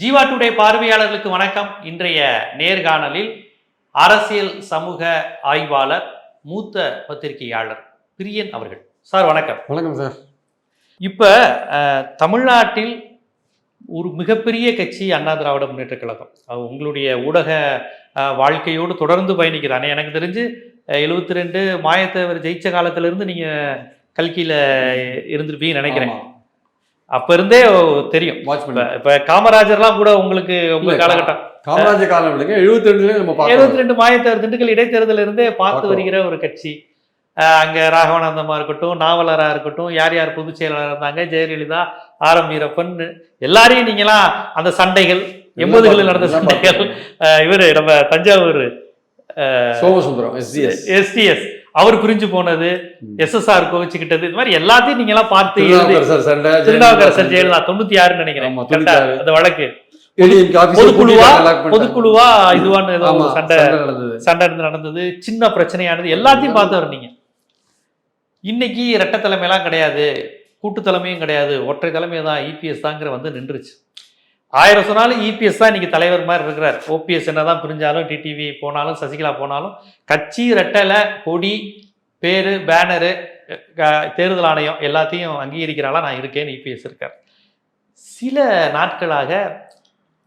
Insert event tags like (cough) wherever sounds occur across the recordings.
Jeeva today பார்வையாளர்களுக்கு வணக்கம். இன்றைய நேர்காணலில் அரசியல் சமூக ஆய்வாளர் மூத்த பத்திரிகையாளர் பிரியன் அவர்கள். சார் வணக்கம். வணக்கம் சார். இப்ப தமிழ்நாட்டில் ஒரு மிகப்பெரிய கட்சி அண்ணா திராவிட முன்னேற்ற கழகம். அது உங்களுடைய ஊடக வாழ்க்கையோடு தொடர்ந்து பயணிக்கிறானே எனக்கு தெரிஞ்சு எழுபத்தி ரெண்டு மாயத்தேவர் ஜெயிச்ச காலத்துல இருந்து நீங்க கல்கியில இருந்திருப்பீங்கன்னு நினைக்கிறேன். அப்ப இருந்தே தெரியும். வாட்ச் இப்ப பண்ணி. இப்ப காமராஜர்லாம் கூட உங்களுக்கு உங்க காலகட்டம். காமராஜர் காலம் இல்லைங்க. எழுபத்தி ரெண்டுல நம்ம எழுபத்தி ரெண்டு மாயத்தேவர் திண்டுக்கல் இடைத்தேர்தல இருந்தே பார்த்து. வருகிற ஒரு கட்சி. அங்க ராகவானந்தமா இருக்கட்டும் நாவலரா இருக்கட்டும் யார் யார் பொதுச் செயலாளர் இருந்தாங்க? ஜெயலலிதா ஆர் எம் வீரப்பன் எல்லாரையும் நீங்களாம் அந்த சண்டைகள் எண்பதுகளில் நடந்த சண்டைகள். இவரு நம்ம தஞ்சாவூர் சோமசுந்தரம் எஸ்டிஎஸ் எஸ்டிஎஸ் அவர் பிரிஞ்சு போனது எஸ்எஸ்ஆர் கோவிச்சுக்கிட்டது இது மாதிரி எல்லாத்தையும் நீங்க எல்லாம் பார்த்து திருநாவுக்கரசர் ஜெயலலிதா தொண்ணூத்தி ஆறுன்னு நினைக்கிறேன். ஆமா, கரெக்டா? 96. அந்த வழக்கு. பொதுக்குழுவா. பொதுக்குழுவா இதுவான்னு ஏதோ சண்டை சண்டை நடந்தது. சின்ன பிரச்சனையானது. எல்லாத்தையும் பார்த்தவர் நீங்க இன்னைக்கு இரட்டை தலைமையெல்லாம் கிடையாது. கூட்டு தலைமையும் கிடையாது. ஒற்றை தலைமை தான் இபிஎஸ் தாங்கிற வந்து நின்றுச்சு. ஆயிரம் சொன்னாலும் இபிஎஸ் தான் இன்னைக்கு தலைவர் மாதிரி இருக்கிறார். ஓபிஎஸ் என்ன தான் பிரிஞ்சாலும் டிடிவி போனாலும் சசிகலா போனாலும் கட்சி ரெட்டலை கொடி பேரு பேனரு தேர்தல் ஆணையம் எல்லாத்தையும் அங்கீகரிக்கிறாளா? நான் இருக்கேன்னு இபிஎஸ் இருக்கார். சில நாட்களாக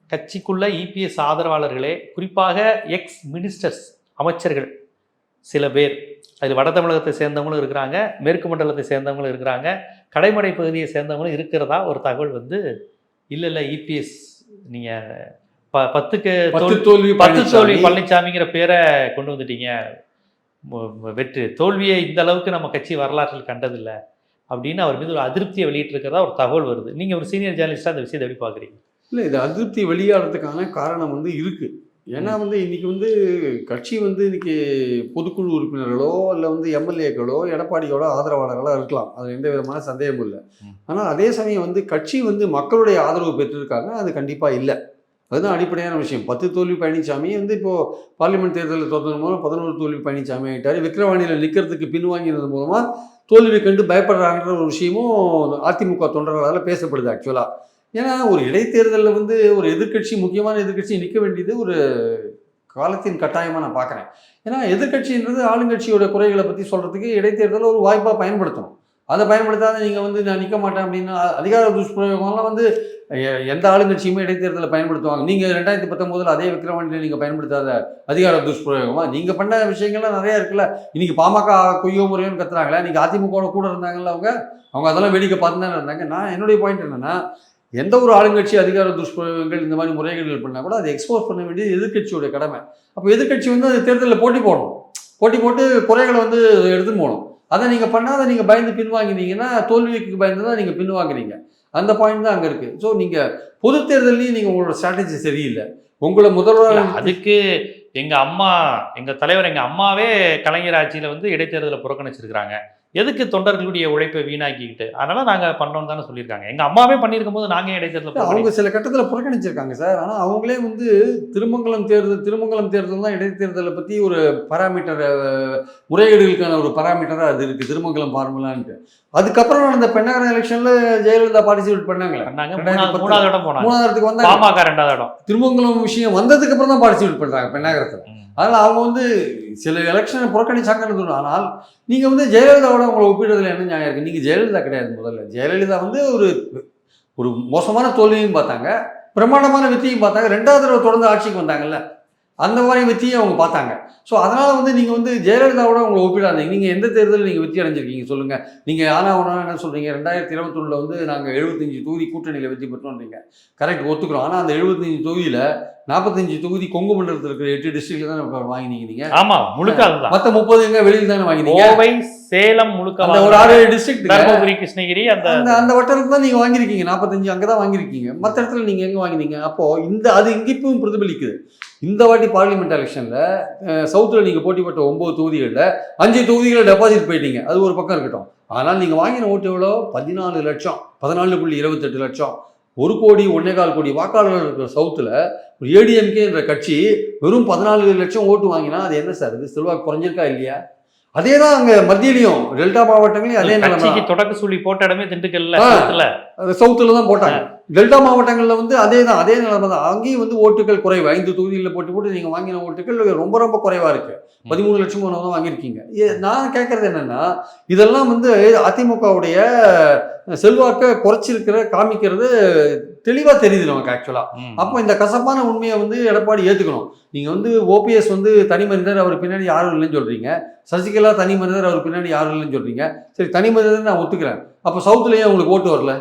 கட்சிக்குள்ள இபிஎஸ் ஆதரவாளர்களே குறிப்பாக எக்ஸ் மினிஸ்டர்ஸ் அமைச்சர்கள் சில பேர். அது வட தமிழகத்தை சேர்ந்தவங்களும் இருக்கிறாங்க மேற்கு மண்டலத்தை சேர்ந்தவங்களும் இருக்கிறாங்க கடைமடை பகுதியை சேர்ந்தவங்களும் இருக்கிறதா ஒரு தகவல் வந்து இல்லை இல்லை இபிஎஸ் நீங்கள் ப பத்துக்கு பத்து தோல்- தோல்வி பத்து தோல்வி பழனிசாமி. பழனிசாமிங்கிற பேரை கொண்டு வந்துட்டீங்க. வெற்றி. தோல்வியை இந்த அளவுக்கு நம்ம கட்சி வரலாற்றில் கண்டதில்லை அப்படின்னு அவர் மீது ஒரு அதிருப்தியை வெளியிட்டிருக்கிறதா ஒரு தகவல் வருது. நீங்கள் ஒரு சீனியர் ஜேர்னலிஸ்டாக அந்த விஷயத்தை எப்படி பார்க்குறீங்க இல்ல இது அதிருப்தி வெளியாகிறதுக்கான காரணம் வந்து இருக்கு. ஏன்னா வந்து இன்னைக்கு வந்து கட்சி வந்து இன்னைக்கு பொதுக்குழு உறுப்பினர்களோ இல்லை வந்து எம்எல்ஏக்களோ எடப்பாடியோட ஆதரவாளர்களோ இருக்கலாம். அது எந்த விதமான சந்தேகமும் இல்லை. ஆனால் அதே சமயம் வந்து கட்சி வந்து மக்களுடைய ஆதரவு பெற்றிருக்காங்க. அது கண்டிப்பாக இல்லை. அதுதான் அடிப்படையான விஷயம். பத்து தோல்வி பழனிசாமி வந்து இப்போ பார்லிமெண்ட் தேர்தலில் தோற்றது மூலம் பதினோரு தோல்வி பழனிசாமி ஆகிட்டாரு விக்கிரவாணியில் நிற்கிறதுக்கு பின்வாங்கினது மூலமாக தோல்வி கண்டு பயப்படுறாங்கன்ற ஒரு விஷயமும் அதிமுக தொண்டர்களால் பேசப்படுது ஆக்சுவலாக ஏன்னா ஒரு இடைத்தேர்தலில் வந்து ஒரு எதிர்க்கட்சி முக்கியமான எதிர்கட்சி நிற்க வேண்டியது ஒரு காலத்தின் கட்டாயமாக நான் பார்க்குறேன் ஏன்னா எதிர்க்கட்சின்றது ஆளுங்கட்சியோட குறைகளை பற்றி சொல்கிறதுக்கு இடைத்தேர்தலை ஒரு வாய்ப்பாக பயன்படுத்தணும். அதை பயன்படுத்தாத நீங்கள் வந்து நான் நிற்க மாட்டேன் அப்படின்னா அதிகார துஷ்பிரயோகம்லாம் வந்து எ- எந்த ஆளுங்கட்சியுமே இடைத்தேர்தலை பயன்படுத்துவாங்க. நீங்கள் ரெண்டாயிரத்தி பத்தொம்போதில் அதே விக்ரவாண்டியில் நீங்கள் பயன்படுத்தாத அதிகார துஷ்பிரயோகமாக நீங்கள் பண்ண விஷயங்கள்லாம் நிறையா இருக்குல்ல. இன்றைக்கி பாமக கொய்யோ முறையோன்னு கத்துறாங்களே நீங்கள் அதிமுக கூட இருந்தாங்கல்ல அவங்க? அவங்க அதெல்லாம் வேடிக்கை பார்த்து தானே இருந்தாங்க. நான் என்னுடைய பாயிண்ட் என்னன்னா எந்த ஒரு ஆளுங்கட்சி அதிகார துஷ்பிரயோகங்கள் இந்த மாதிரி முறைகேடுகள் பண்ணால் கூட அதை எக்ஸ்போஸ் பண்ண வேண்டியது எதிர்க்கட்சியோட கடமை. அப்போ எதிர்க்கட்சி வந்து அந்த தேர்தலில் போட்டி போடணும். போட்டி போட்டு குறைகளை வந்து எடுத்துன்னு போகணும். அதை நீங்கள் பண்ணாத நீங்கள் பயந்து பின்வாங்கினீங்கன்னா தோல்விக்கு பயந்து தான் நீங்கள் பின்வாங்குறீங்க. அந்த பாயிண்ட் தான் அங்கே இருக்குது ஸோ நீங்கள் பொது தேர்தலையும் நீங்கள் உங்களோட ஸ்ட்ராட்டஜி சரியில்லை. உங்களை முதல்வர் அதுக்கு எங்கள் அம்மா எங்கள் தலைவர் எங்கள் அம்மாவே கலைஞர் ஆட்சியில் வந்து இடைத்தேர்தலை புறக்கணிச்சிருக்கிறாங்க. எதுக்கு தொண்டர்களுடைய உழைப்பை வீணாக்கிக்கிட்டு? அதனால நாங்க பண்ணோம் தானே சொல்லியிருக்காங்க. எங்க அம்மாவே பண்ணியிருக்கும் போது நாங்க ஏன் இடைத்தேர்தலை அவங்க சில கட்டத்தில் புறக்கணிச்சிருக்காங்க சார். ஆனால் அவங்களே வந்து திருமங்கலம் தேர்தல் திருமங்கலம் தேர்தல் தான் இடைத்தேர்தலை பற்றி ஒரு பராமீட்டர் முறைகேடுகளுக்கான ஒரு பராமீட்டராக அது இருக்குது திருமங்கலம் ஃபார்முலான்ட்டு அதுக்கப்புறம் நடந்த பெண்ணகரம் எலெக்ஷனில் ஜெயலலிதா பார்ட்டிசிபேட் பண்ணாங்களே. பண்ணாங்க. மூணாவது இடம் போனாங்க. மூணாவது வந்தாங்க. பாமக ரெண்டாவது இடம். திருமங்கலம் விஷயம் வந்ததுக்கு அப்புறம் தான் பார்ட்டிசிபேட் பண்ணுறாங்க பெண்ணாகரத்தில். அதனால் அவங்க வந்து சில எலெக்ஷனை புறக்கணிச்சாங்கன்னு தோணும் ஆனால் நீங்கள் வந்து ஜெயலலிதாவோட உங்களை ஒப்பிடுறதுல என்ன நியாயம் இருக்குது நீங்கள் ஜெயலலிதா கிடையாது முதல்ல. ஜெயலலிதா வந்து ஒரு ஒரு மோசமான தோல்வியும் பார்த்தாங்க. பிரம்மாண்டமான வெற்றியும் பார்த்தாங்க. ரெண்டாவது தடவை தொடர்ந்து ஆட்சிக்கு வந்தாங்கல்ல. அந்த மாதிரி வெற்றியை அவங்க பார்த்தாங்க. ஸோ அதனால் வந்து நீங்கள் வந்து ஜெயலலிதாவோட உங்களை ஒப்பிடாதீங்க நீங்கள் எந்த தேர்தலில் நீங்கள் வெற்றி அடைஞ்சிருக்கீங்க சொல்லுங்கள் நீங்கள் ஆனால் ஒன்றா என்ன சொல்கிறீங்க ரெண்டாயிரத்தி இருபத்தொன்னில் வந்து நாங்கள் எழுபத்தஞ்சு தொகுதி கூட்டணியில் வெற்றி பெற்றோன்றீங்க. கரெக்ட் ஒத்துக்கிறோம். ஆனால் அந்த எழுபத்தஞ்சு தொகுதியில் நாற்பத்தஞ்சு தொகுதி கொங்கு மண்டலத்தில் இருக்கிற எட்டு டிஸ்ட்ரிக்ட்ல தான் இப்ப வாங்கினீங்க ஆமா முழுக்க அதுதான். மற்ற முப்பது எங்க வெளியில் தானே வாங்கினீங்க? கோவை சேலம் முழுக்க அந்த ஒரு ஆறு டிஸ்ட்ரிக்ட் தருமபுரி கிருஷ்ணகிரி அந்த அந்த வட்டாரத்துல தான் நீங்க வாங்கியிருக்கீங்க. நாற்பத்தஞ்சு அங்கே தான் வாங்கியிருக்கீங்க. மற்ற இடத்துல நீங்க எங்க வாங்கினீங்க? அப்போ இந்த அது இங்க இப்பவும் பிரதிபலிக்குது. இந்த வாட்டி பார்லிமெண்ட் எலெக்ஷன்ல சவுத்தில் நீங்க போட்டி போட்ட ஒன்பது தொகுதிகளில் அஞ்சு தொகுதிகளை டெபாசிட் போயிட்டீங்க. அது ஒரு பக்கம் இருக்கட்டும். ஆனால் நீங்க வாங்கின ஓட்டு எவ்வளோ? பதினாலு லட்சம். பதினாலு புள்ளி இருபத்தெட்டு லட்சம். ஒரு கோடி ஒன்னே கால் கோடி வாக்காளர்கள் இருக்கிற சவுத்தில் ஒரு ஏடிஎம்கே என்ற கட்சி வெறும் பதினாலு லட்சம் ஓட்டு வாங்கினா அது என்ன சார்? இது செல்வாக்கு குறைஞ்சிருக்கா இல்லையா? அதே தான் அங்கே மத்தியிலையும் டெல்டா மாவட்டங்களையும் அதே நிலைமை தொடக்க சொல்லி போட்ட இடமே திண்டுக்கல்ல சவுத்தில் தான் போட்டாங்க. டெல்டா மாவட்டங்களில் வந்து அதே தான் அதே நிலைமை தான். அங்கேயும் வந்து ஓட்டுகள் குறைவு. ஐந்து தொகுதிகளில் போட்டு போட்டு நீங்கள் வாங்கின ஓட்டுகள் ரொம்ப ரொம்ப குறைவாக இருக்கு. பதிமூணு லட்சம் தான் வாங்கியிருக்கீங்க. நான் கேட்கறது என்னன்னா இதெல்லாம் வந்து அதிமுகவுடைய செல்வாக்கை குறைச்சிருக்கிற காமிக்கிறது தெளிவாக தெரியுது நமக்கு ஆக்சுவலாக. அப்போ இந்த கசப்பான உண்மையை வந்து எடப்பாடி ஏற்றுக்கணும் நீங்கள் வந்து ஓபிஎஸ் வந்து தனி மனிதர் அவர் பின்னாடி யாரும் இல்லைன்னு சொல்கிறீங்க சசிகலா தனி மனிதர் அவர் பின்னாடி யாரும் இல்லைன்னு சொல்கிறீங்க சரி தனி மனிதர் நான் ஒத்துக்கிறேன். அப்போ சவுத்துலேயே உங்களுக்கு ஓட்டு வரல?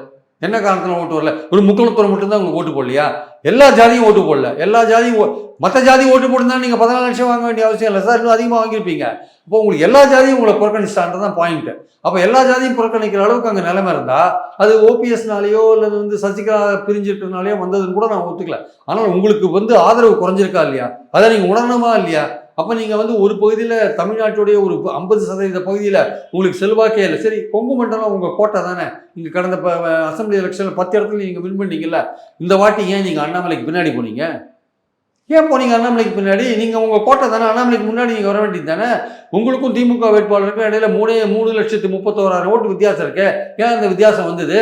என்ன காரணத்தில் ஓட்டு வரல? ஒரு முக்குளத்தூர் மட்டும்தான் உங்களுக்கு ஓட்டு போடலையா? எல்லா ஜாதியும் ஓட்டு போடல. எல்லா ஜாதியும் மற்ற ஜாதி ஓட்டு போட்டுருந்தா நீங்கள் பதினாலு லட்சம் வாங்க வேண்டிய அவசியம் இல்லை. சார் இன்னும் அதிகமாக வாங்கியிருப்பீங்க. இப்போ உங்களுக்கு எல்லா ஜாதியும் உங்களை புறக்கணிச்சிட்டான்றது தான் பாயிண்ட் அப்போ எல்லா ஜாதியும் புறக்கணிக்கிற அளவுக்கு அங்கே நிலைமை இருந்தால் அது ஓபிஎஸ்னாலேயோ அல்லது வந்து சசிகலா பிரிஞ்சிட்டனாலேயோ வந்ததுன்னு கூட நான் ஒத்துக்கல. ஆனால் உங்களுக்கு வந்து ஆதரவு குறைஞ்சிருக்கா இல்லையா? அதை நீங்கள் உணரணுமா இல்லையா? அப்போ நீங்கள் வந்து ஒரு பகுதியில் தமிழ்நாட்டுடைய ஒரு ஐம்பது சதவீத பகுதியில் உங்களுக்கு செல்வாக்கே இல்லை. சரி கொங்கு மண்டலம் உங்கள் கோட்டை தானே? இங்கே கடந்த ப அசம்பிளி எலெக்ஷனில் பத்து இடத்துல நீங்கள் வின் பண்ணீங்கல்ல. இந்த வாட்டி ஏன் நீங்கள் அண்ணாமலைக்கு பின்னாடி போனீங்க? ஏன் போனீங்க? அண்ணாமலைக்கு பின்னாடி. நீங்கள் உங்கள் கோட்டை தானே? அண்ணாமலைக்கு முன்னாடி நீங்கள் வர வேண்டியது தானே? உங்களுக்கும் திமுக வேட்பாளருக்கும் இடையில மூணே மூணு லட்சத்து முப்பத்தோராயிரம் ஓட்டு வித்தியாசம் இருக்கு. ஏன் அந்த வித்தியாசம் வந்தது?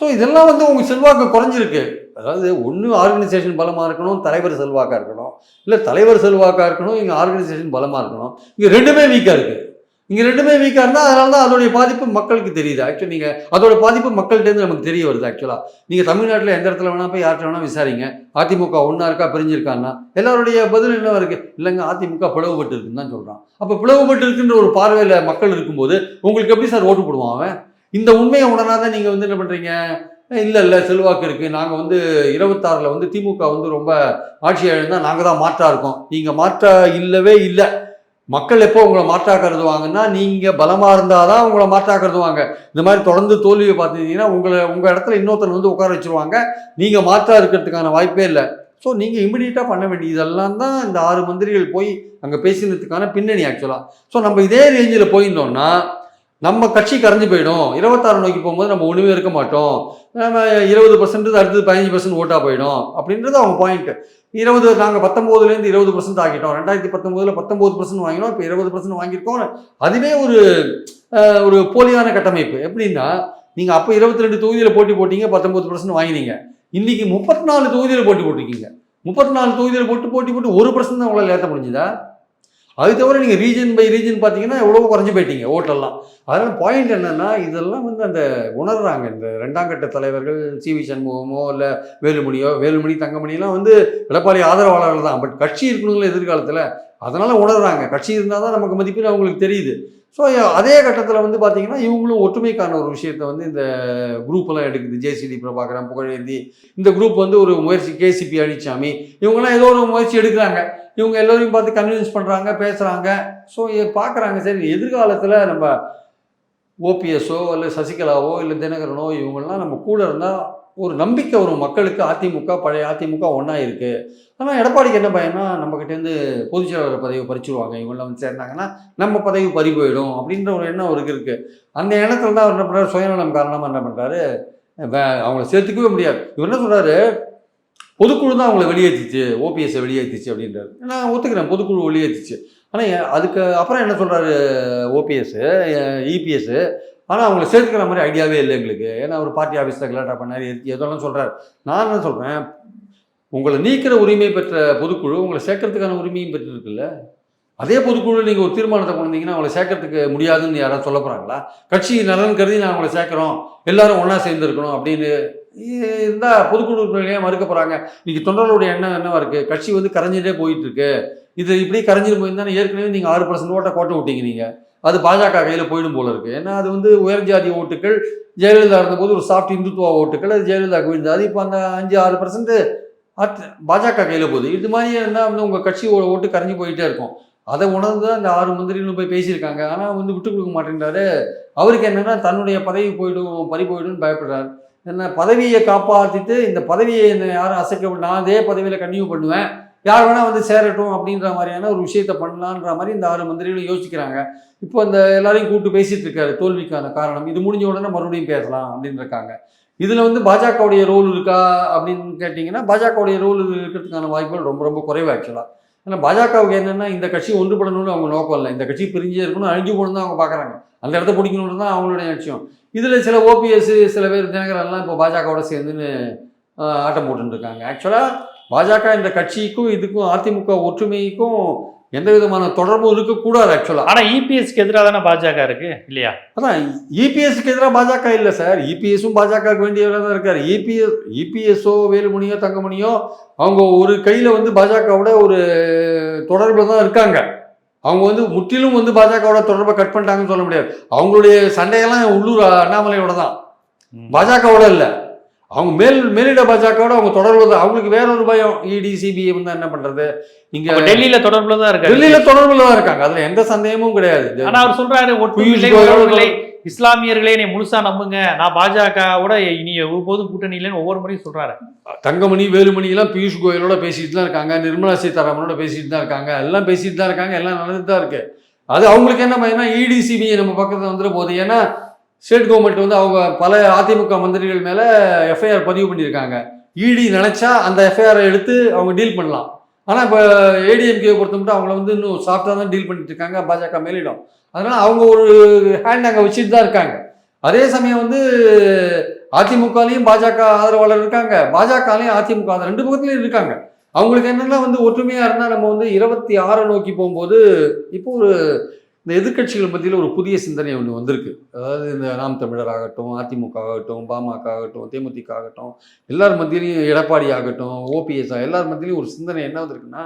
ஸோ இதெல்லாம் வந்து உங்கள் செல்வாக்கு குறைஞ்சிருக்கு. அதாவது ஒன்று ஆர்கனைசேஷன் பலமாக இருக்கணும் தலைவர் செல்வாக்காக இருக்கணும். இல்லை தலைவர் செல்வாக்காக இருக்கணும் இங்கே ஆர்கனைசேஷன் பலமாக இருக்கணும். இங்கே ரெண்டுமே வீக்காக இருக்குது இங்கே ரெண்டுமே வீக்காக இருந்தால் அதனால தான் அதோடைய பாதிப்பு மக்களுக்கு தெரியுது. ஆக்சுவலி நீங்கள் அதோட பாதிப்பு மக்கள்கிட்டேருந்து நமக்கு தெரிய வருது ஆக்சுவலாக நீங்கள் தமிழ்நாட்டில் எந்த இடத்துல வேணால் போய் யார்கிட்ட வேணால் விசாரிங்க. அதிமுக ஒன்றா இருக்கா பிரிஞ்சிருக்கான்னா எல்லாருடைய பதில் என்ன இருக்குது இல்லைங்க அதிமுக பிளவுபட்டு இருக்குன்னு தான் சொல்கிறான் அப்போ பிளவுபட்டு இருக்குன்ற ஒரு பார்வையில் மக்கள் இருக்கும்போது உங்களுக்கு எப்படி சார் ஓட்டு போடுவான் அவன்? இந்த உண்மையை உடனாதான் நீங்கள் வந்து என்ன பண்ணுறீங்க இல்லை இல்லை செல்வாக்கு இருக்குது நாங்கள் வந்து இருபத்தாறில் வந்து திமுக வந்து ரொம்ப ஆட்சி இழந்தால் நாங்கள் தான் மாற்றாக இருக்கோம். நீங்கள் மாற்ற இல்லவே இல்லை. மக்கள் எப்போ உங்களை மாற்றா கருதுவாங்கன்னா நீங்கள் பலமாக இருந்தால் தான் உங்களை மாற்றா கருதுவாங்க. இந்த மாதிரி தொடர்ந்து தோல்வியை பார்த்துட்டீங்கன்னா உங்களை உங்கள் இடத்துல இன்னொருத்தர் வந்து உட்கார வச்சிருவாங்க. நீங்கள் மாற்றா இருக்கிறதுக்கான வாய்ப்பே இல்லை. ஸோ நீங்கள் இமிடியேட்டாக பண்ண வேண்டிய இதெல்லாம் தான் இந்த ஆறு மந்திரிகள் போய் அங்கே பேசினதுக்கான பின்னணி ஆக்சுவலாக ஸோ நம்ம இதே ரேஞ்சில் போயிருந்தோம்னா நம்ம கட்சி கரைஞ்சு போயிடும். இருபத்தாறு நோக்கி போகும்போது நம்ம ஒன்றுமே இருக்க மாட்டோம். நம்ம இருபது பர்சன்ட் அடுத்தது பதினஞ்சு பர்சன்ட் ஓட்டாக போயிடும். அப்படின்றது அவங்க பாயிண்ட் இருபது நாங்கள் பத்தொம்போதுலேருந்து இருபது பர்சன்ட் ஆகிட்டோம் ரெண்டாயிரத்தி பத்தொம்போதில் பத்தொம்போது பர்சன்ட் வாங்கினோம் இப்போ இருபது பர்சன்ட் வாங்கியிருக்கோம் அதுவே ஒரு ஒரு போலியான கட்டமைப்பு. எப்படின்னா நீங்கள் அப்போ இருபத்தி ரெண்டு தொகுதியில் போட்டி போட்டீங்க பத்தொம்போது பர்சன்ட் வாங்கினீங்க. இன்னைக்கு முப்பத்தி நாலு தொகுதியில் போட்டி போட்டிருக்கீங்க. முப்பத்தி நாலு தொகுதியில் போட்டு போட்டி போட்டு ஒரு பர்சன்ட் தான் உங்களால் ஏற்ற முடிஞ்சுதா? அது தவிர நீங்கள் ரீஜன் பை ரீஜன் பார்த்தீங்கன்னா எவ்வளோ குறைஞ்சு போயிட்டீங்க ஓட்டெல்லாம் அதனால் பாயிண்ட் என்னன்னா இதெல்லாம் வந்து அந்த உணர்றாங்க. இந்த ரெண்டாம் கட்ட தலைவர்கள் சி வி சண்முகமோ இல்லை வேலுமணியோ வேலுமணி தங்கமணிலாம் வந்து எடப்பாடி ஆதரவாளர்கள் தான். பட் கட்சி இருக்கணுங்கள எதிர்காலத்தில் அதனால் உணர்றாங்க. கட்சி இருந்தால் தான் நமக்கு மதிப்புன்னு அவங்களுக்கு தெரியுது. ஸோ அதே கட்டத்தில் வந்து பார்த்தீங்கன்னா இவங்களும் ஒற்றுமைக்கான ஒரு விஷயத்தை வந்து இந்த குரூப்பெல்லாம் எடுக்குது. ஜேசிடி பிரபாகரன் புகழேந்தி. இந்த குரூப் வந்து ஒரு முயற்சி கேசிபி அழிச்சாமி இவங்கெல்லாம் ஏதோ ஒரு முயற்சி எடுக்கிறாங்க. இவங்க எல்லோரையும் பார்த்து கன்வின்ஸ் பண்ணுறாங்க பேசுகிறாங்க ஸோ பார்க்குறாங்க. சரி எதிர்காலத்தில் நம்ம ஓபிஎஸ்ஸோ இல்லை சசிகலாவோ இல்லை தினகரனோ இவங்கெல்லாம் நம்ம கூட இருந்தால் ஒரு நம்பிக்கை வரும் மக்களுக்கு. அதிமுக பழைய அதிமுக ஒன்றா இருக்குது ஆனால் எடப்பாடிக்கு என்ன பயம்னா நம்மக்கிட்டேருந்து பொதுச் செயலாளர் பதவி பறிச்சுருவாங்க. இவங்களாம் வந்து சேர்ந்தாங்கன்னா நம்ம பதவி பறி போயிடும் அப்படின்ற ஒரு எண்ணம் அவருக்கு இருக்குது அந்த எண்ணத்தில் தான் அவர் என்ன பண்ணுறாரு சுயநலம் காரணமாக என்ன பண்ணுறாரு அவங்கள சேர்த்துக்கவே முடியாது. இவர் என்ன சொல்கிறாரு பொதுக்குழு தான் அவங்கள வெளியேற்றிச்சு ஓபிஎஸ்ஸை வெளியேற்றிச்சு அப்படின்றாரு. நான் ஒத்துக்கிறேன் பொதுக்குழு வெளியேற்றிச்சு. ஆனால் அதுக்கு அப்புறம் என்ன சொல்கிறாரு ஓபிஎஸ்ஸு இபிஎஸ்ஸு ஆனால் அவங்கள சேர்த்துக்கிற மாதிரி ஐடியாவே இல்லை எங்களுக்கு. ஏன்னா அவர் பார்ட்டி ஆஃபீஸில் கலாட்டா பண்ணார் எதெல்லாம் சொல்கிறார் நான் என்ன சொல்கிறேன் உங்களை நீக்கிற உரிமை பெற்ற பொதுக்குழு உங்களை சேர்க்கறதுக்கான உரிமையும் பெற்றிருக்குல்ல. அதே பொதுக்குழு நீங்கள் ஒரு தீர்மானத்தை கொண்டு வந்தீங்கன்னா அவங்களை சேர்க்கறதுக்கு முடியாதுன்னு யாராவது சொல்ல போகிறாங்களா கட்சி நலன் கருதி நான் அவங்களை சேர்க்குறோம் எல்லாரும் ஒன்றா சேர்ந்துருக்கணும் அப்படின்னு இருந்தால் பொதுக்குழு உறுப்பினர்களே மறுக்க போகிறாங்க இன்னைக்கு தொண்டர்களுடைய எண்ணம் என்னவா இருக்குது கட்சி வந்து கரைஞ்சிட்டே போயிட்டு இருக்கு இது இப்படி கரைஞ்சிட்டு போயிருந்தா ஏற்கனவே நீங்கள் ஆறு பர்சன்ட் ஓட்டை கோட்டை விட்டீங்க நீங்கள் அது பாஜக கையில் போயிடும் போல இருக்கு. ஏன்னா அது வந்து உயர் ஜாதி ஓட்டுகள் ஜெயலலிதா இருந்தபோது ஒரு சாஃப்ட் இந்துத்துவ ஓட்டுகள் அது ஜெயலலிதாவுக்கு விழுந்தது. அது இப்போ அந்த அஞ்சு ஆறு பர்சன்ட் பாஜக கையில் போகுது. இது மாதிரி என்ன வந்து உங்கள் கட்சி ஓட்டு கரைஞ்சி போயிட்டே இருக்கும். அதை உணர்ந்து தான் இந்த ஆறு மந்திரிகளும் போய் பேசியிருக்காங்க. ஆனால் வந்து விட்டு கொடுக்க மாட்டேங்கிறாரு அவருக்கு என்னென்னா தன்னுடைய பதவி போயிடும் பறி போயிடும்னு பயப்படுறாரு. என்ன பதவியை காப்பாற்றிட்டு இந்த பதவியை என்னை யாரும் அசைக்க நான் அதே பதவியில் கன்டினியூ பண்ணுவேன். யார் வேணால் வந்து சேரட்டும் அப்படின்ற மாதிரியான ஒரு விஷயத்தை பண்ணலான்ற மாதிரி இந்த ஆறு மந்திரிகளும் யோசிக்கிறாங்க. இப்போ இந்த எல்லாரையும் கூப்பிட்டு பேசிகிட்டு இருக்காரு தோல்விக்கான காரணம். இது முடிஞ்ச உடனே மறுபடியும் பேசலாம் அப்படின்னு இருக்காங்க. இதில் வந்து பாஜகவுடைய ரோல் இருக்கா அப்படின்னு கேட்டிங்கன்னா பாஜகவுடைய ரோல் இருக்கிறதுக்கான வாய்ப்புகள் ரொம்ப ரொம்ப குறைவு ஆக்சுவலாக ஏன்னா பாஜகவுக்கு என்னென்னா இந்த கட்சி ஒன்றுபடணும்னு அவங்க நோக்கம் இல்லை. இந்த கட்சி பிரிஞ்சே இருக்கணும் அழிஞ்சு போகணும் தான் அவங்க பார்க்குறாங்க. அந்த இடத்த பிடிக்கணும்னு தான் அவங்களுடைய லட்சியம். இதில் சில ஓபிஎஸ் சில பேர் தினகரன்லாம் இப்போ பாஜகவோட சேர்ந்துன்னு ஆட்டம் போட்டுட்டு இருக்காங்க ஆக்சுவலாக பாஜக இந்த கட்சிக்கும் இதுக்கும் அதிமுக ஒற்றுமைக்கும் எந்த விதமான தொடர்பும் இருக்கக்கூடாது ஆக்சுவலாக ஆனா இபிஎஸ்க்கு எதிராக தானே பாஜக இருக்கு இல்லையா? அதான் இபிஎஸ்க்கு எதிராக பாஜக இல்லை சார் இபிஎஸும் பாஜகவுக்கு வேண்டியவராக தான் இருக்கார். இபிஎஸ் இபிஎஸ்ஓ வேலுமணியோ தங்கமணியோ அவங்க ஒரு கையில் வந்து பாஜகவோட ஒரு தொடர்பில் தான் இருக்காங்க. அவங்க வந்து முற்றிலும் வந்து பாஜகவோட தொடர்பை கட் பண்ணிட்டாங்கன்னு சொல்ல முடியாது. அவங்களுடைய சண்டையெல்லாம் உள்ளூர் அண்ணாமலையோட தான். பாஜகவோட இல்லை. அவங்க மேல் மேலிட பாஜகவோட அவங்க தொடர்பு தான். அவங்களுக்கு வேற ஒரு பயம். இடி சிபிஐ வந்து என்ன பண்றது? இங்க அப்ப டெல்லியில தொடர்புல தான் இருக்காரு டெல்லியில தொடர்புல தான் இருக்காங்க. அதுல எந்த சந்தேகமும் கிடையாது. ஆனா அவர் சொல்றாரு இஸ்லாமியர்களே என்னை முழுசா நம்புங்க. நான் பாஜகவோட இனி ஒருபோதும் கூட்டணி இல்லைன்னு ஒவ்வொரு முறையும் சொல்றாரு. தங்கமணி வேலுமணி எல்லாம் பியூஷ் கோயலோட பேசிட்டு தான் இருக்காங்க. நிர்மலா சீதாராமனோட பேசிட்டு தான் இருக்காங்க. எல்லாம் பேசிட்டு தான் இருக்காங்க. எல்லாம் நடந்துட்டு தான் இருக்கு. அது அவங்களுக்கு என்ன பயனா இடிசிபி இடிசிபிஐ நம்ம பக்கத்துல வந்துட போகுது ஏன்னா ஸ்டேட் கவர்மெண்ட் வந்து அவங்க பல அதிமுக மந்திரிகள் மேல எஃப்ஐஆர் பதிவு பண்ணியிருக்காங்க. இடி நினைச்சா அந்த எஃப்ஐஆரை எடுத்து அவங்க டீல் பண்ணலாம். ஆனால் இப்போ ஏடிஎம்கே பொறுத்த மட்டும் அவங்கள வந்து இன்னும் சாஃப்டாக தான் டீல் பண்ணிட்டு இருக்காங்க. பாஜக மேலிடம். அதனால் அவங்க ஒரு ஹேண்ட் அங்கே வச்சுட்டு தான் இருக்காங்க. அதே சமயம் வந்து அதிமுகலையும் பாஜக ஆதரவாளர் இருக்காங்க. பாஜகலையும் அதிமுக ரெண்டு பக்கத்துலையும் இருக்காங்க. அவங்களுக்கு என்னன்னா வந்து ஒற்றுமையாக இருந்தால் நம்ம வந்து இருபத்தி ஆறை நோக்கி போகும்போது இப்போ ஒரு இந்த எதிர்க்கட்சிகள் மத்தியில் ஒரு புதிய சிந்தனை ஒன்று வந்திருக்கு. அதாவது இந்த நாம் தமிழர் ஆகட்டும் அதிமுக ஆகட்டும் பாமக ஆகட்டும் தேமுதிக ஆகட்டும் எல்லார் மத்தியிலையும் எடப்பாடி ஆகட்டும் ஓபிஎஸ் எல்லார் மத்தியிலையும் ஒரு சிந்தனை என்ன வந்திருக்குன்னா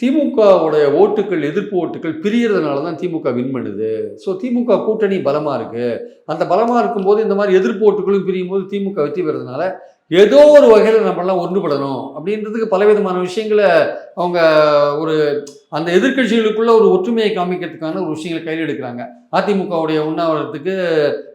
திமுகவுடைய ஓட்டுகள் எதிர்ப்பு ஓட்டுகள் பிரியறதுனால தான் திமுக வின் பண்ணுது. ஸோ திமுக கூட்டணி பலமாக இருக்குது அந்த பலமாக இருக்கும்போது இந்த மாதிரி எதிர்ப்பு ஓட்டுகளும் பிரியும் போது திமுக வெற்றி பெறதுனால ஏதோ ஒரு வகையில் நம்மளாம் ஒன்றுபடணும் அப்படின்றதுக்கு பலவிதமான விஷயங்களை அவங்க ஒரு அந்த எதிர்கட்சிகளுக்குள்ள ஒரு ஒற்றுமையை காமிக்கிறதுக்கான ஒரு விஷயங்களை கையில் எடுக்கிறாங்க. அதிமுகவுடைய உண்ணாவிரத்துக்கு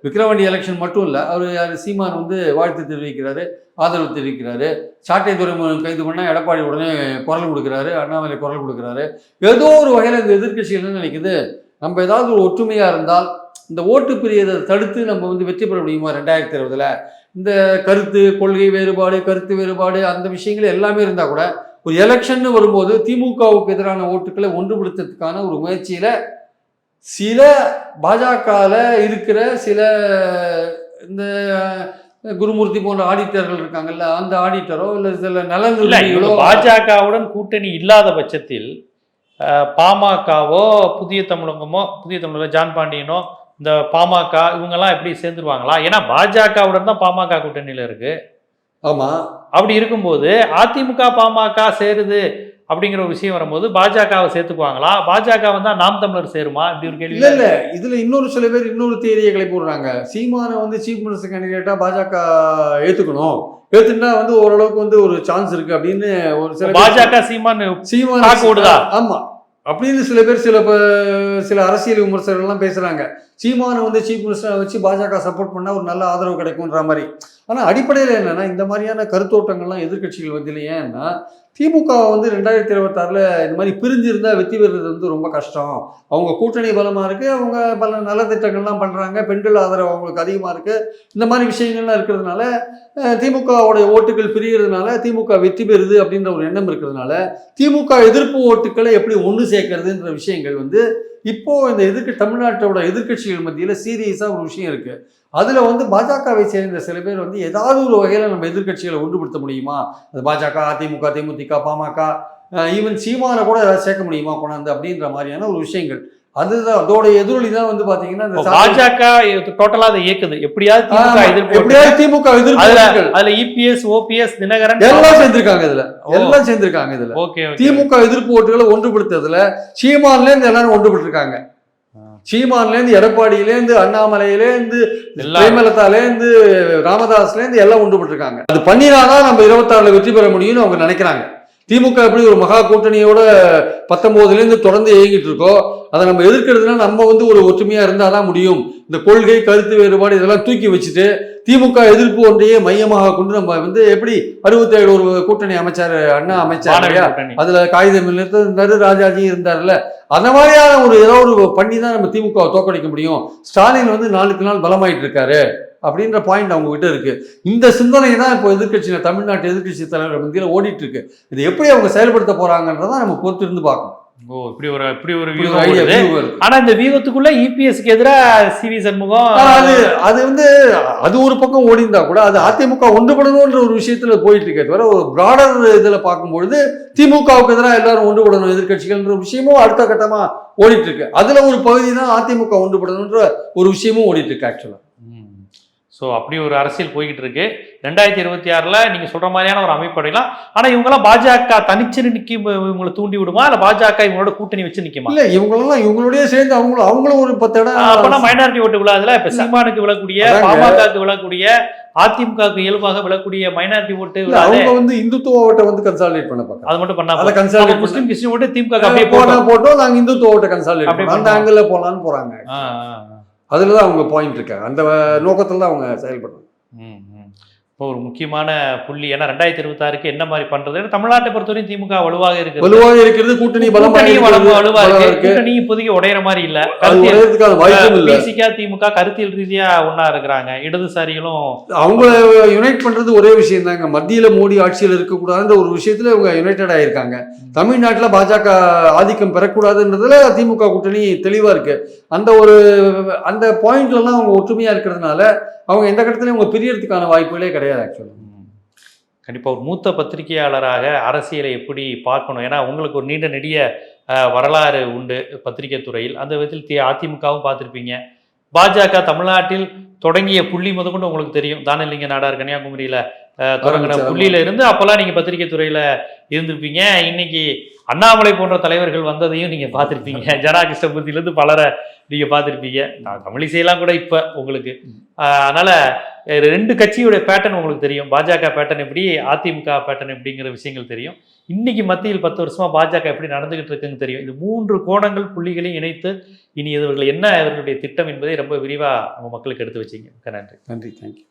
விக்ரவாண்டி எலெக்ஷன் மட்டும் இல்லை அவர் யார்? சீமான் வந்து வாழ்த்து தெரிவிக்கிறாரு ஆதரவு தெரிவிக்கிறாரு. சாட்டை துறைமுகம் கைது பண்ணால் எடப்பாடி உடனே குரல் கொடுக்குறாரு அண்ணாமலை குரல் கொடுக்குறாரு. ஏதோ ஒரு வகையில் இந்த எதிர்க்கட்சிகள் என்ன நினைக்குது? நம்ம ஏதாவது ஒரு ஒற்றுமையாக இருந்தால் இந்த ஓட்டு பிரியதை தடுத்து நம்ம வந்து வெற்றி பெற முடியுமா ரெண்டாயிரத்தி இருபதுல? இந்த கருத்து கொள்கை வேறுபாடு கருத்து வேறுபாடு அந்த விஷயங்கள் எல்லாமே இருந்தால் கூட ஒரு எலெக்ஷன் வரும்போது திமுகவுக்கு எதிரான ஓட்டுக்களை ஒன்றுபடுத்துறதுக்கான ஒரு முயற்சியில் சில பாஜகவில் இருக்கிற சில இந்த குருமூர்த்தி போன்ற ஆடிட்டர்கள் இருக்காங்கல்ல அந்த ஆடிட்டரோ இல்லை சில நலன்களோ பாஜகவுடன் கூட்டணி இல்லாத பட்சத்தில் பாமகவோ புதிய தமிழகமோ புதிய தமிழக ஜான் பாண்டியனோ இந்த பாமக இவங்கெல்லாம் எப்படி சேர்ந்துருவாங்களா? ஏன்னா பாஜகவுடன் தான் பாமக கூட்டணியில இருக்கு. ஆமாம் அப்படி இருக்கும்போது அதிமுக பாமக சேருது அப்படிங்கிற ஒரு விஷயம் வரும்போது பாஜகவை சேர்த்துக்குவாங்களா? பாஜக வந்தா நாம் தமிழர் சேருமா? இப்படி ஒரு கேள்வி இல்ல இல்ல. இதுல இன்னொரு சில பேர் இன்னொரு தேதியை கிளப்பி விடுறாங்க சீமானை வந்து சீஃப் மினிஸ்டர் கேண்டிடேட்டா பாஜக ஏத்துக்கணும். ஏத்துனா வந்து ஓரளவுக்கு வந்து ஒரு சான்ஸ் இருக்கு அப்படின்னு ஒரு சில பாஜக சீமான் சீமான் ஓடுதா? ஆமா. அப்படின்னு சில பேர் சில சில அரசியல் விமர்சகர்கள்லாம் பேசுறாங்க. சீமானை வந்து சீஃப் மினிஸ்டரை வச்சு பாஜக சப்போர்ட் பண்ணால் ஒரு நல்ல ஆதரவு கிடைக்கும்ன்ற மாதிரி. ஆனால் அடிப்படையில் என்னென்னா இந்த மாதிரியான கருத்தோட்டங்கள்லாம் எதிர்க்கட்சிகள் வந்து ஏன்னா திமுக வந்து ரெண்டாயிரத்தி இருபத்தாறில் இந்த மாதிரி பிரிஞ்சிருந்தால் வெற்றி பெறுறது வந்து ரொம்ப கஷ்டம். அவங்க கூட்டணி பலமாக இருக்குது அவங்க பல நல்ல திட்டங்கள்லாம் பண்ணுறாங்க பெண்கள் ஆதரவு அவங்களுக்கு அதிகமாக இருக்குது இந்த மாதிரி விஷயங்கள்லாம் இருக்கிறதுனால அஹ், திமுகவுடைய ஓட்டுகள் பிரியறதுனால திமுக வெற்றி பெறுது அப்படின்ற ஒரு எண்ணம் இருக்கிறதுனால திமுக எதிர்ப்பு ஓட்டுக்களை எப்படி ஒன்று சேர்க்கறதுன்ற விஷயங்கள் வந்து இப்போ இந்த எதிர்க்க தமிழ்நாட்டோட எதிர்க்கட்சிகள் மத்தியில் சீரியஸாக ஒரு விஷயம் இருக்குது அதுல வந்து பாஜகவை சேர்ந்த சில பேர் வந்து ஏதாவது ஒரு வகையில நம்ம எதிர்க்கட்சிகளை ஒன்றுபடுத்த முடியுமா? அது பாஜக அதிமுக தேமுதிக பாமக ஈவன் சீமானை கூட ஏதாவது சேர்க்க முடியுமா கொண்டாந்து அப்படின்ற மாதிரியான ஒரு விஷயங்கள். அதுதான் அதோட எதிரொலி தான் வந்து பாத்தீங்கன்னா பாஜக டோட்டலா அதை இயக்குது. எப்படியாவது திமுக எதிர்ப்பு எப்படியாவது திமுக எதிர்ப்பு அதுல இபிஎஸ் ஓபிஎஸ் தினகரன் எல்லாம் சேர்ந்திருக்காங்க இதுல. எல்லாம் சேர்ந்திருக்காங்க இதுல. ஓகே திமுக எதிர்ப்பு ஓட்டுகளை ஒன்றுபடுத்துறதுல சீமான்ல இருந்து எல்லாரும் ஒன்றுபட்டு சீமான்ல இருந்து எடப்பாடியில இருந்து அண்ணாமலையில இருந்து எல்லாம் பிரேமலதால இருந்து ராமதாஸ்ல இருந்து எல்லாம் ஒன்றுபட்டிருக்காங்க அது பண்ணினாதான் நம்ம இருபத்தாறுல வெற்றி பெற முடியும்னு அவங்க நினைக்கிறாங்க. திமுக எப்படி ஒரு மகா கூட்டணியோட பத்தொன்பதுல இருந்து தொடர்ந்து இயங்கிட்டு இருக்கோ அதை நம்ம எதிர்க்கிறதுனா நம்ம வந்து ஒரு ஒற்றுமையா இருந்தாதான் முடியும். இந்த கொள்கை கருத்து வேறுபாடு இதெல்லாம் தூக்கி வச்சுட்டு திமுக எதிர்ப்பு ஒன்றையே மையமாக கொண்டு நம்ம வந்து எப்படி அறுபத்தேழு ஒரு கூட்டணி அமைச்சார் அண்ணா அமைச்சார் இல்லையா. அதுல காகிதம் இருந்தாரு ராஜாஜி இருந்தார்ல அந்த மாதிரியான ஒரு ஏதோ ஒரு பண்ணி தான் நம்ம திமுகவை தோக்கடிக்க முடியும். ஸ்டாலின் வந்து நாளுக்கு நாள் பலமாயிட்டு இருக்காரு. அப்படின்ற பாயிண்ட் அவங்க கிட்ட இருக்கு. இந்த சிந்தனை தான் இப்போ எதிர்க்கட்சியில தமிழ்நாட்டு எதிர்க்கட்சி தலைவர் மத்தியில் ஓடிட்டு இருக்கு இது எப்படி அவங்க செயல்படுத்த போறாங்கன்றதை நம்ம பொறுத்து இருந்து பார்க்கணும். ஓ இப்படி ஒரு இப்படி ஒரு. ஆனா இந்த வியூகத்துக்குள்ள இபிஎஸ்க்கு எதிராக சி வி சண்முகம் அது அது வந்து அது ஒரு பக்கம் ஓடி இருந்தா கூட அது அதிமுக ஒன்றுபடணும்ன்ற ஒரு விஷயத்துல போயிட்டு இருக்கே தவிர ஒரு பிராடர் இதுல பார்க்கும்பொழுது திமுகவுக்கு எதிராக எல்லாரும் ஒன்றுபடணும் எதிர்க்கட்சிகள்ன்ற விஷயமும் அடுத்த கட்டமா ஓடிட்டு இருக்கு அதுல ஒரு பகுதி தான் அதிமுக ஒன்றுபடணுன்ற ஒரு விஷயமும் ஓடிட்டு இருக்கு ஆக்சுவலா ஸோ அப்படி ஒரு அரசியல் போய்கிட்டு இருக்கு ரெண்டாயிரத்தி இருபத்தி ஆறுல நீங்க சொல்ற மாதிரியான ஒரு அமைப்பு அடையலாம். ஆனா இவங்கெல்லாம் பாஜக தனிச்சு நிக்கி இவங்களை தூண்டி விடுமா? இல்ல பாஜக இவங்களோட கூட்டணி வச்சு நிக்குமா? இல்ல இவங்களெல்லாம் இவங்களோடய சேர்ந்து அவங்களும் அவங்களும் ஒரு பத்து அப்பனா இடம் மைனாரிட்டி ஓட்டு விழாதுல. இப்ப சீமானுக்கு விழக்கூடிய. பாமகக்கு விழக்கூடிய அதிமுகவுக்கு இயல்பாக விழக்கூடிய மைனாரிட்டி ஓட்டு அவங்க வந்து இந்துத்துவ ஓட்டை வந்து கன்சாலிடேட் பண்ண பார்க்கறாங்க. அது மட்டும் பண்ணா அதை கன்சாலிடேட் முஸ்லிம் கிறிஸ்டின் ஓட்டு திமுக அப்படியே போட்டோம். போட்டோம் நாங்க இந்துத்துவ ஓட்டை கன்சாலிடேட் பண்ணோம். அந்த பண்ணோம். ஆங்கிள் போலான்னு போறாங்க. ஆ, ஆ, ஆ. அதில் தான் அவங்க பாயிண்ட் இருக்காங்க அந்த நோக்கத்தில் தான் அவங்க செயல்படுறாங்க ம், ம். இப்போ ஒரு முக்கியமான புள்ளி. ஏன்னா ரெண்டாயிரத்தி இருபத்தாறுக்கு என்ன மாதிரி பண்றது? தமிழ்நாட்டை பொறுத்தவரையும் திமுக வலுவாக இருக்கு வலுவாக இருக்கிறது கூட்டணி கூட்டணி வலுவா இருக்கு. கூட்டணி இப்போதைக்கு உடையிற மாதிரி இல்ல. பிசிகா திமுக கருத்தியல் ரீதியா ஒண்ணா இருக்கிறாங்க. இடதுசாரிகளும் அவங்கள யுனைட் பண்றது ஒரே விஷயம் தாங்க. மத்தியில மோடி ஆட்சியில் இருக்கக்கூடாதுன்ற ஒரு விஷயத்துல இவங்க யுனைடெட் ஆயிருக்காங்க. தமிழ்நாட்டுல பாஜக ஆதிக்கம் பெறக்கூடாதுன்றதுல திமுக கூட்டணி தெளிவா இருக்கு. அந்த ஒரு அந்த பாயிண்ட்ல எல்லாம் அவங்க ஒற்றுமையா இருக்கிறதுனால அவங்க எந்த கட்டத்திலயும் அவங்க பிரியறதுக்கான வாய்ப்புகளே கிடையாது. ஆக்சுவலா கண்டிப்பாக ஒரு மூத்த பத்திரிகையாளராக அரசியலை எப்படி பார்க்கணும்? ஏன்னா உங்களுக்கு ஒரு நீண்ட நெடிய வரலாறு உண்டு பத்திரிகை துறையில். அந்த விதத்தில் தி- அதிமுகவும் பார்த்துருப்பீங்க. பாஜக தமிழ்நாட்டில் தொடங்கிய புள்ளி முதற்கொண்டு உங்களுக்கு தெரியும். தானலிங்க நாடார் கன்னியாகுமரியில் தொடங்கின. புள்ளியில இருந்து அப்பெல்லாம் நீங்க பத்திரிகை துறையில இருந்திருப்பீங்க. இன்னைக்கு அண்ணாமலை போன்ற தலைவர்கள் வந்ததையும் நீங்க பார்த்திருப்பீங்க. (laughs) ஜனா கிருஷ்ணமூர்த்தியில இருந்து பலரை நீங்க பார்த்திருப்பீங்க. நான் தமிழிசையெல்லாம் கூட இப்ப உங்களுக்கு. அதனால ரெண்டு கட்சியோட பேட்டர்ன் உங்களுக்கு தெரியும். பாஜக பேட்டர்ன் எப்படி அதிமுக பேட்டர்ன் எப்படிங்கிற விஷயங்கள் தெரியும். இன்னைக்கு மத்தியில் பத்து வருஷமா பாஜக எப்படி நடந்துகிட்டு இருக்குன்னு தெரியும். இது மூன்று கோணங்கள் புள்ளிகளையும் இணைத்து இனி இவர்கள் என்ன இவர்களுடைய திட்டம் என்பதை ரொம்ப விரிவா நம்ம மக்களுக்கு எடுத்து வச்சீங்க. நன்றி. நன்றி. தேங்க்யூ